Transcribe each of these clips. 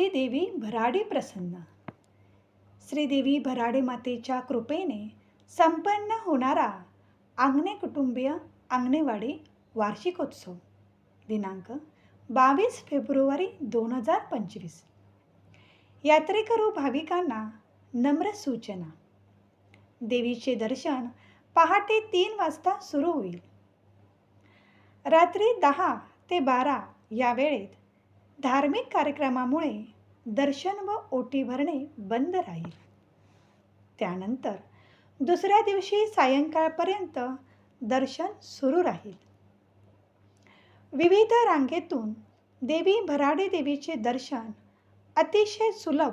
श्रीदेवी भराडी प्रसन्न. श्रीदेवी भराडे मातेच्या कृपेने संपन्न होणारा आंगणे कुटुंबीय आंगणेवाडी वार्षिकोत्सव दिनांक बावीस फेब्रुवारी दोन हजार पंचवीस. यात्रेकरू भाविकांना नम्र सूचना. देवीचे दर्शन पहाटे तीन वाजता सुरू होईल. रात्री दहा ते बारा या वेळेत धार्मिक कार्यक्रमामुळे दर्शन व ओटी भरणे बंद राहील. त्यानंतर दुसऱ्या दिवशी सायंकाळपर्यंत दर्शन सुरू राहील. विविध रांगेतून देवी भराडी देवीचे दर्शन अतिशय सुलभ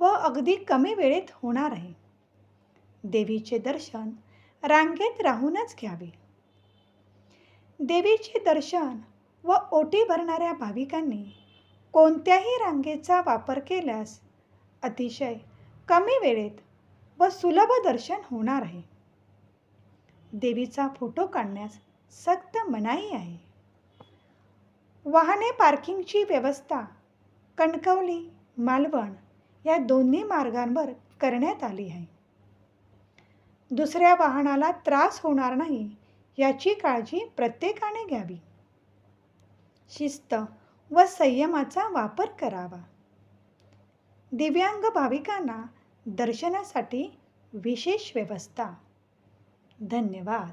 व अगदी कमी वेळेत होणार आहे. देवीचे दर्शन रांगेत राहूनच घ्यावे. देवीचे दर्शन व ओटी भरणाऱ्या भाविकांनी कोणत्याही रांगेचा वापर केल्यास अतिशय कमी वेळेत व सुलभ दर्शन होणार आहे. देवीचा फोटो काढण्यास सक्त मनाई आहे. वाहने पार्किंगची व्यवस्था कणकवली मालवण या दोन्ही मार्गांवर करण्यात आली आहे. दुसऱ्या वाहनाला त्रास होणार नाही याची काळजी प्रत्येकाने घ्यावी. शिस्त व संयमाचा वापर करावा. दिव्यांग भाविकांना दर्शनासाठी विशेष व्यवस्था. धन्यवाद.